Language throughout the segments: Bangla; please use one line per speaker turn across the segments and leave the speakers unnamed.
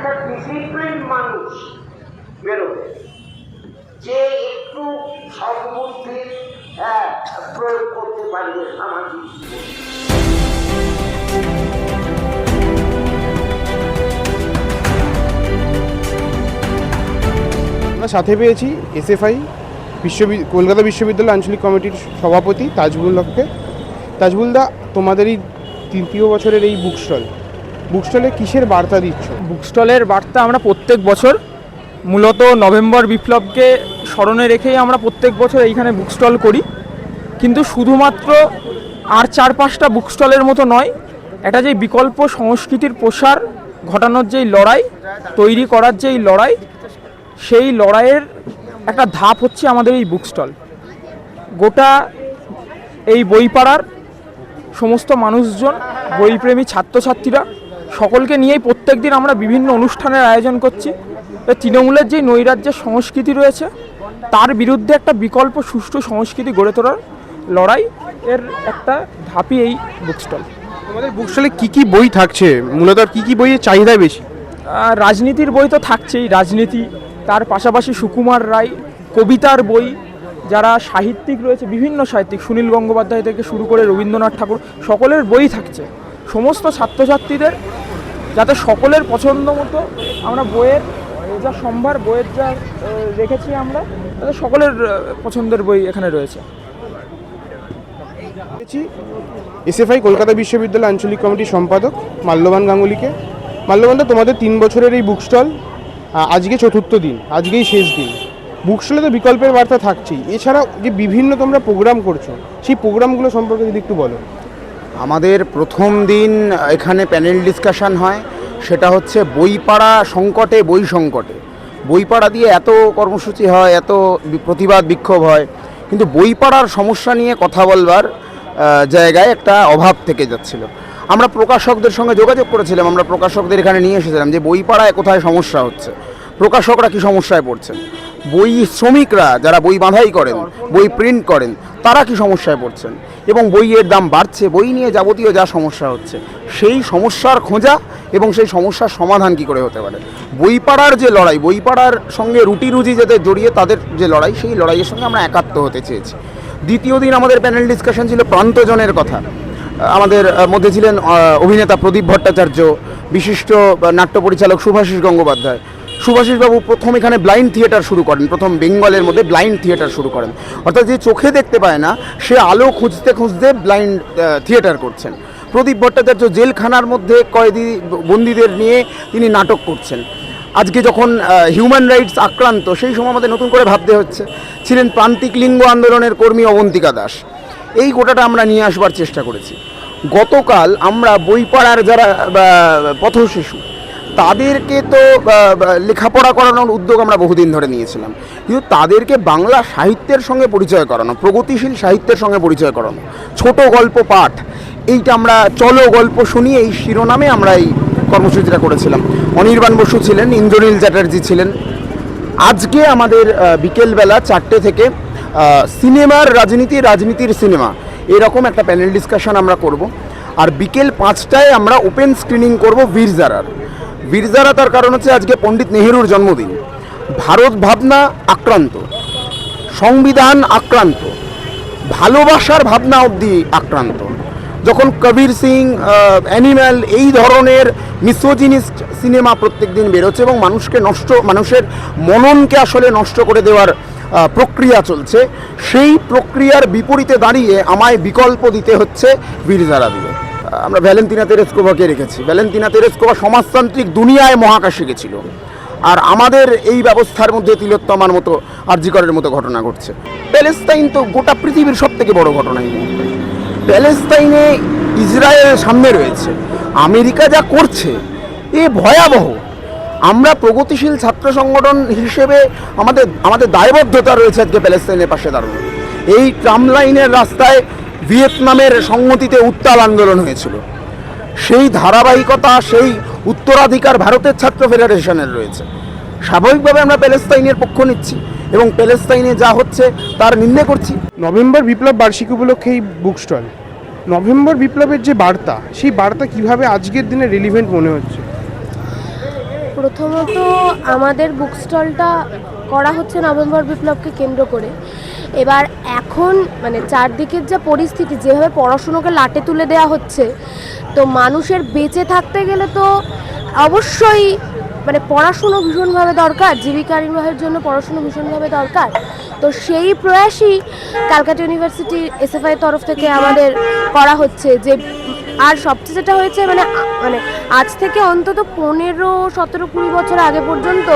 একটা ডিসিপ্লিন মানুষ বেরোবে। যে একটু সম্বুদ্ধি হ্যাঁ, প্রয়োগ করতে পারবে সামাজিক জীবনে।
আমরা সাথে পেয়েছি এসএফআই বিশ্ববি কলকাতা বিশ্ববিদ্যালয় আঞ্চলিক কমিটির সভাপতি তাজবুল হককে। তাজবুল দা তোমাদের এই তৃতীয় বছরের এই বুক স্টল বুক স্টলে কিসের বার্তা দিচ্ছ?
বুক স্টলের বার্তা আমরা প্রত্যেক বছর, মূলত নভেম্বর বিপ্লবকে স্মরণে রেখেই আমরা প্রত্যেক বছর এইখানে বুকস্টল করি। কিন্তু শুধুমাত্র আর চার পাঁচটা বুক স্টলের মতো নয়, এটা যে বিকল্প সংস্কৃতির প্রসার, ঘটানোর যেই লড়াই, তৈরি করার যেই লড়াই, সেই লড়াইয়ের একটা ধাপ হচ্ছে আমাদের এই বুকস্টল। গোটা এই বইপাড়ার সমস্ত মানুষজন, বইপ্রেমী ছাত্রছাত্রীরা সকলকে নিয়েই প্রত্যেক দিন আমরা বিভিন্ন অনুষ্ঠানের আয়োজন করছি। তৃণমূলের যে নৈরাজ্যের সংস্কৃতি রয়েছে তার বিরুদ্ধে একটা বিকল্প সুষ্ঠু সংস্কৃতি গড়ে তোলার লড়াই এর একটা ধাপই এই বুক স্টল
তোমাদের বুক স্টলে কী কী বই থাকছে? মূলত কী কী বইয়ের চাহিদা বেশি?
আর রাজনীতির বই তো থাকছেই রাজনীতি তার পাশাপাশি সুকুমার রায় কবিতার বই যারা সাহিত্যিক রয়েছে বিভিন্ন সাহিত্যিক সুনীল গঙ্গোপাধ্যায় থেকে শুরু করে রবীন্দ্রনাথ ঠাকুর সকলের বই থাকছে। সমস্ত ছাত্রছাত্রীদের যাতে সকলের পছন্দ মতো আমরা বইয়ের, যা সম্ভার বইয়ের যা রেখেছি আমরা তাদের সকলের পছন্দের বই এখানে রয়েছে।
এসএফআই কলকাতা বিশ্ববিদ্যালয় আঞ্চলিক কমিটির সম্পাদক মাল্যবান গাঙ্গুলিকে। মাল্যবান দা, তোমাদের তিন বছরের এই বুক স্টল আজকে চতুর্থ দিন, আজকেই শেষ দিন। বুক স্টলে তো বিকল্পের বার্তা থাকছেই। এছাড়াও যে বিভিন্ন তোমরা প্রোগ্রাম করছ, সেই প্রোগ্রামগুলো সম্পর্কে যদি একটু বলো।
আমাদের প্রথম দিন এখানে প্যানেল ডিসকাশন হয়, সেটা হচ্ছে বইপাড়া সংকটে বই সংকটে। বইপাড়া দিয়ে এত কর্মসূচি হয়, এত প্রতিবাদ বিক্ষোভ হয়, কিন্তু বইপাড়ার সমস্যা নিয়ে কথা বলবার জায়গায় একটা অভাব থেকে যাচ্ছিল। আমরা প্রকাশকদের সঙ্গে যোগাযোগ করেছিলাম, আমরা প্রকাশকদের এখানে নিয়ে এসেছিলাম যে বইপাড়ায় কোথায় সমস্যা হচ্ছে। প্রকাশকরা কি সমস্যায় পড়ছেন? বই শ্রমিকরা যারা বই বাঁধাই করেন, বই প্রিন্ট করেন, তারা কি সমস্যায় পড়ছেন? এবং বইয়ের দাম বাড়ছে, বই নিয়ে যাবতীয় যা সমস্যা হচ্ছে, সেই সমস্যার খোঁজা এবং সেই সমস্যার সমাধান কি করে হতে পারে? বইপাড়ার যে লড়াই, বইপাড়ার সঙ্গে রুটি রুজি যাদের জড়িয়ে তাদের যে লড়াই, সেই লড়াইয়ের সঙ্গে আমরা একাত্ম হতে চেয়েছি। দ্বিতীয় দিন আমাদের প্যানেল ডিসকাশন ছিল প্রান্তজনের কথা। আমাদের মধ্যে ছিলেন অভিনেতা প্রদীপ ভট্টাচার্য, বিশিষ্ট নাট্য পরিচালক সুভাষিস গঙ্গোপাধ্যায় সুভাষিসবাবু প্রথম এখানে ব্লাইন্ড থিয়েটার শুরু করেন, প্রথম বেঙ্গলের মধ্যে ব্লাইন্ড থিয়েটার শুরু করেন। অর্থাৎ যে চোখে দেখতে পায় না, সে আলো খুঁজতে খুঁজতে ব্লাইন্ড থিয়েটার করছেন। প্রদীপ ভট্টাচার্য জেলখানার মধ্যে কয়েদি বন্দীদের নিয়ে তিনি নাটক করছেন। আজকে যখন হিউম্যান রাইটস আক্রান্ত, সেই সময় আমাদের নতুন করে ভাবতে হচ্ছে। ছিলেন প্রান্তিক লিঙ্গ আন্দোলনের কর্মী অবন্তিকা দাস। এই গোটাটা আমরা নিয়ে আসবার চেষ্টা করেছি। গতকাল আমরা বইপাড়ার যারা পথশিশু তাদেরকে তো লেখাপড়া করানোর উদ্যোগ আমরা বহুদিন ধরে নিয়েছিলাম। কিন্তু তাদেরকে বাংলা সাহিত্যের সঙ্গে পরিচয় করানো, প্রগতিশীল সাহিত্যের সঙ্গে পরিচয় করানো, ছোট গল্প পাঠ, এইটা আমরা চলো গল্প শুনি, এই শিরোনামে আমরা এই কর্মসূচিটা করেছিলাম। অনির্বাণ বসু ছিলেন, ইন্দ্রনীল চ্যাটার্জি ছিলেন। আজকে আমাদের বিকেলবেলা চারটে থেকে সিনেমার রাজনীতি, রাজনীতির সিনেমা, এরকম একটা প্যানেল ডিসকাশন আমরা করব। আর বিকেল পাঁচটায় আমরা ওপেন স্ক্রিনিং করব বীরজারার বীরজারা তার কারণ হচ্ছে আজকে পণ্ডিত নেহেরুর জন্মদিন। ভারত ভাবনা আক্রান্ত, সংবিধান আক্রান্ত, ভালোবাসার ভাবনা অবধি আক্রান্ত। যখন কবির সিং অ্যানিম্যাল এই ধরনের মিসোজিনিস্ট সিনেমা প্রত্যেক দিন বেরোচ্ছে এবং মানুষকে নষ্ট, মানুষের মননকে আসলে নষ্ট করে দেওয়ার প্রক্রিয়া চলছে, সেই প্রক্রিয়ার বিপরীতে দাঁড়িয়ে আমায় বিকল্প দিতে হচ্ছে বীরজারা দিয়ে। আমরা ভ্যালেন্তিনা তেরেস্কোভাকে রেখেছি। ভ্যালেন্তিনা তেরেস্কোভা সমাজতান্ত্রিক দুনিয়ায় মহাকাশে গেছিল। আর আমাদের এই ব্যবস্থার মধ্যে তিলোত্তমার মতো আর্যিকরের মতো ঘটনা ঘটছে। প্যালেস্তাইন তো গোটা পৃথিবীর সব থেকে বড় ঘটনা এই প্যালেস্তাইনে ইসরায়েল সামনে রয়েছে। আমেরিকা যা করছে, এ ভয়াবহ। আমরা প্রগতিশীল ছাত্র সংগঠন হিসেবে আমাদের আমাদের দায়বদ্ধতা রয়েছে আজকে প্যালেস্তাইনের পাশে দাঁড়ানো। এই ট্রাম লাইনের রাস্তায় ভিয়েতনামের সংহতিতে উত্তাল আন্দোলন হয়েছিল। সেই ধারাবাহিকতা সেই উত্তরাধিকার ভারতের ছাত্র ফেডারেশনের রয়েছে। স্বাভাবিকভাবে আমরা প্যালেস্তাইনের পক্ষ নিচ্ছি এবং প্যালেস্তাইনে যা হচ্ছে তার নিন্দে করছি।
নভেম্বর বিপ্লব বার্ষিকী উপলক্ষে এই বুক স্টল নভেম্বর বিপ্লবের যে বার্তা সেই বার্তা কীভাবে আজকের দিনে রিলিভেন্ট মনে হচ্ছে?
প্রথমত আমাদের বুক স্টলটা করা হচ্ছে নভেম্বর বিপ্লবকে কেন্দ্র করে। এবার এখন মানে চারদিকের যা পরিস্থিতি, যেভাবে পড়াশুনোকে লাটে তুলে দেওয়া হচ্ছে, তো মানুষের বেঁচে থাকতে গেলে তো অবশ্যই মানে পড়াশুনো ভীষণভাবে দরকার, জীবিকা নির্বাহের জন্য পড়াশুনো ভীষণভাবে দরকার। তো সেই প্রয়াসই কালকাটা ইউনিভার্সিটি এসএফআই তরফ থেকে আমাদের করা হচ্ছে যে আর সবচেয়ে যেটা হয়েছে মানে মানে আজ থেকে অন্তত পনেরো, সতেরো, কুড়ি বছর আগে পর্যন্ত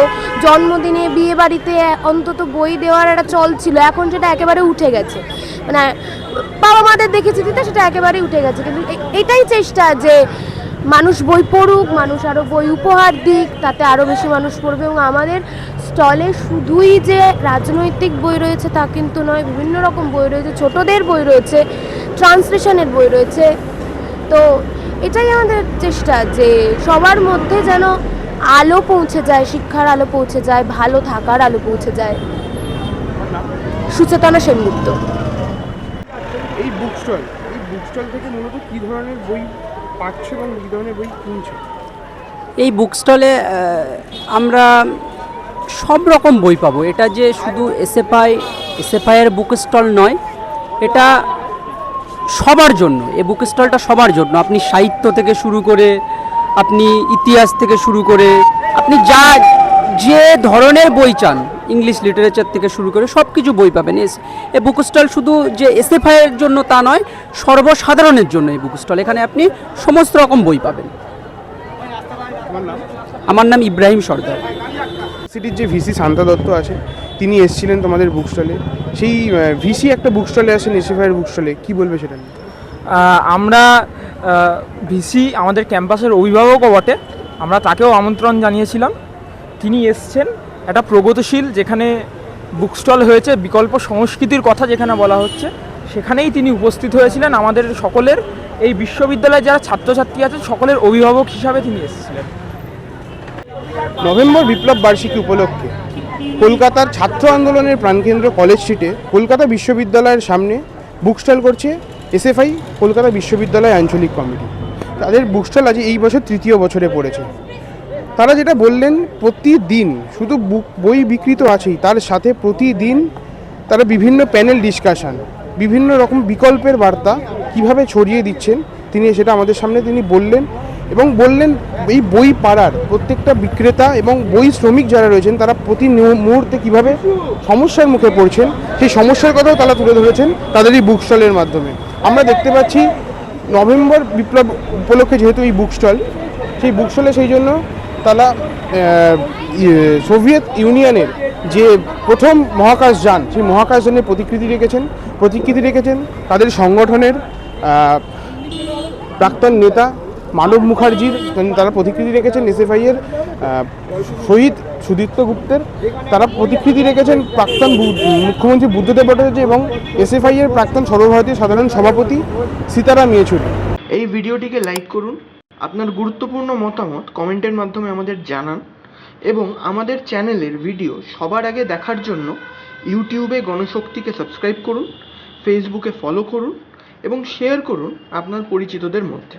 জন্মদিনে বিয়ে বাড়িতে অন্তত বই দেওয়ার একটা চল ছিল। এখন সেটা একেবারে উঠে গেছে। মানে বাবা মাদের দেখেছি দিতে সেটা একেবারেই উঠে গেছে। কিন্তু এটাই চেষ্টা যে মানুষ বই পড়ুক, মানুষ আরও বই উপহার দিক, তাতে আরও বেশি মানুষ পড়বে এবং আমাদের স্টলে শুধুই যে রাজনৈতিক বই রয়েছে তা কিন্তু নয়, বিভিন্ন রকম বই রয়েছে, ছোটদের বই রয়েছে, ট্রান্সলেশনের বই রয়েছে তো এটাই আমাদের চেষ্টা যে সবার মধ্যে যেন আলো পৌঁছে যায় শিক্ষার আলো পৌঁছে যায় ভালো থাকার আলো পৌঁছে যায়। সুচেতনা সেনগুপ্ত।
এই বুক স্টল এই বুক স্টল থেকে মূলত কী ধরনের বই পাচ্ছ এবং কী ধরনের বই কিনছো?
এই বুক স্টলে আমরা সব রকম বই পাবো। এটা যে শুধু এসএফআই এসএফআইয়ের বুক স্টল নয় এটা সবার জন্য এই বুক স্টলটা সবার জন্য। আপনি সাহিত্য থেকে শুরু করে, আপনি ইতিহাস থেকে শুরু করে, আপনি যা, যে ধরনের বই চান ইংলিশ লিটারেচার থেকে শুরু করে সব কিছু বই পাবেন। এই বুক স্টল শুধু যে এস এসএফআইয়ের জন্য তা নয়, সর্বসাধারণের জন্য এই বুক স্টল এখানে আপনি সমস্ত রকম বই পাবেন। আমার নাম ইব্রাহিম সর্দার।
সিটির যে ভিসি শান্তা দত্ত আছে তিনি এসেছিলেন তোমাদের বুক স্টলে সেই ভিসি একটা বুক স্টলে আসেন এসএফআইয়ের বুক স্টলে কী বলবে সেটা নিয়ে?
আমরা ভিসি আমাদের ক্যাম্পাসের অভিভাবকও বটে। আমরা তাকেও আমন্ত্রণ জানিয়েছিলাম। তিনি এসছেন। একটা প্রগতিশীল যেখানে বুক স্টল হয়েছে বিকল্প সংস্কৃতির কথা যেখানে বলা হচ্ছে সেখানেই তিনি উপস্থিত হয়েছিলেন। আমাদের সকলের এই বিশ্ববিদ্যালয়ে যারা ছাত্রছাত্রী আছে সকলের অভিভাবক হিসাবে তিনি এসেছিলেন।
নভেম্বর বিপ্লব বার্ষিকী উপলক্ষে কলকাতার ছাত্র আন্দোলনের প্রাণকেন্দ্র কলেজ স্ট্রিটে কলকাতা বিশ্ববিদ্যালয়ের সামনে বুক স্টল করছে এসএফআই, কলকাতা বিশ্ববিদ্যালয় আঞ্চলিক কমিটি। তাদের বুক স্টল আজ এই বছর তৃতীয় বছরে পড়েছে। তারা যেটা বললেন, প্রতিদিন শুধু বুক, বই বিকৃত আছেই, তার সাথে প্রতিদিন তারা বিভিন্ন প্যানেল ডিসকাশন, বিভিন্ন রকম বিকল্পের বার্তা কীভাবে ছড়িয়ে দিচ্ছেন, তিনি সেটা আমাদের সামনে তিনি বললেন। এবং বললেন এই বই পাড়ার প্রত্যেকটা বিক্রেতা এবং বই শ্রমিক যারা রয়েছেন তারা প্রতি মুহূর্তে কীভাবে সমস্যার মুখে পড়ছেন সেই সমস্যার কথাও তারা তুলে ধরেছেন তাদের এই বুক স্টলের মাধ্যমে। আমরা দেখতে পাচ্ছি নভেম্বর বিপ্লব উপলক্ষে যেহেতু এই বুক স্টল সেই বুক স্টলে সেই জন্য তারা ইয়ে, সোভিয়েত ইউনিয়নের যে প্রথম মহাকাশ যান সেই মহাকাশ মহাকাশযানের প্রতিকৃতি রেখেছেন প্রতিকৃতি রেখেছেন তাদের সংগঠনের প্রাক্তন নেতা মানব মুখার্জির তারা প্রতিকৃতি রেখেছেন এসএফআই এর শহীদ সুদীপ্ত গুপ্তের। তারা প্রতিকৃতি রেখেছেন প্রাক্তন মুখ্যমন্ত্রী বুদ্ধদেব ভট্টাচার্য এবং এসএফআই এর প্রাক্তন সর্বভারতীয় সাধারণ সভাপতি সীতারাম ইয়েচুরি।
এই ভিডিওটিকে লাইক করুন, আপনার গুরুত্বপূর্ণ মতামত কমেন্টের মাধ্যমে আমাদের জানান এবং আমাদের চ্যানেলের ভিডিও সবার আগে দেখার জন্য ইউটিউবে গণশক্তিকে সাবস্ক্রাইব করুন, ফেসবুকে ফলো করুন এবং শেয়ার করুন আপনার পরিচিতদের মধ্যে।